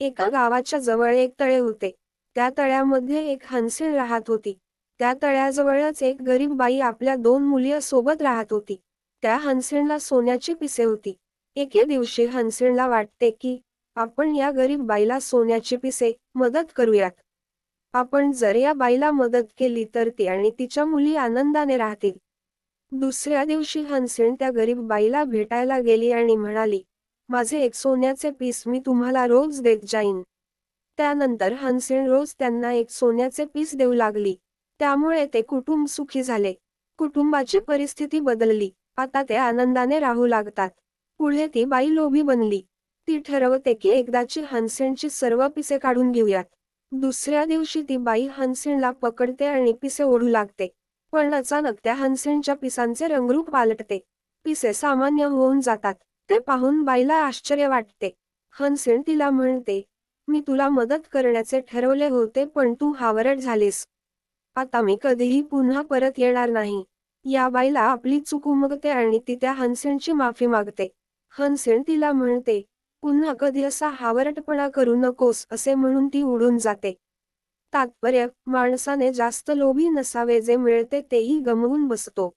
एका गावाच्या जवळ एक तळे होते. त्या तळ्यामध्ये एक हंसीण राहत होती. त्या तळ्याजवळच एक गरीब बाई आपल्या दोन मुली सोबत राहत होती. त्या हंसीणला सोन्याची पिसे होती. एके दिवशी हंसीणला वाटते की आपण या गरीब बाईला सोन्याची पिसे मदत करूयात. आपण जर या बाईला मदत केली तर ती आणि तिच्या मुली आनंदाने राहतील. दुसऱ्या दिवशी हंसीण त्या गरीब बाईला भेटायला गेली आणि म्हणाली माझे एक सोन्याचे पीस मी तुम्हाला रोज देत जाईन. त्यानंतर हनसेन रोज त्यांना एक सोन्याचे पीस देऊ लागली. त्यामुळे ते कुटुंब सुखी झाले. कुटुंबाची परिस्थिती बदलली. आता ते आनंदाने राहू लागतात. पुढे ती बाई लोभी बनली. ती ठरवते की एकदाची हनसेनची सर्व पिसे काढून घेऊयात. दुसऱ्या दिवशी ती बाई हनसेनला पकडते आणि पिसे ओढू लागते. पण अचानक त्या हनसेनच्या पिसांचे रंगरूप पालटते. पिसे सामान्य होऊन जातात. ते पाहून बाईला आश्चर्य वाटते. हनसेन तिला म्हणते मी तुला मदत करण्याचे ठरवले होते पण तू हावरट झालीस. आता मी कधीही पुन्हा परत येणार नाही. या बाईला आपली चूक उमगते आणि ती त्या हनसेनची माफी मागते. हनसेन तिला म्हणते पुन्हा कधी असा हावरटपणा करू नकोस असे म्हणून ती उडून जाते. तात्पर्य माणसाने जास्त लोभी नसावे जे मिळते तेही गमवून बसतो.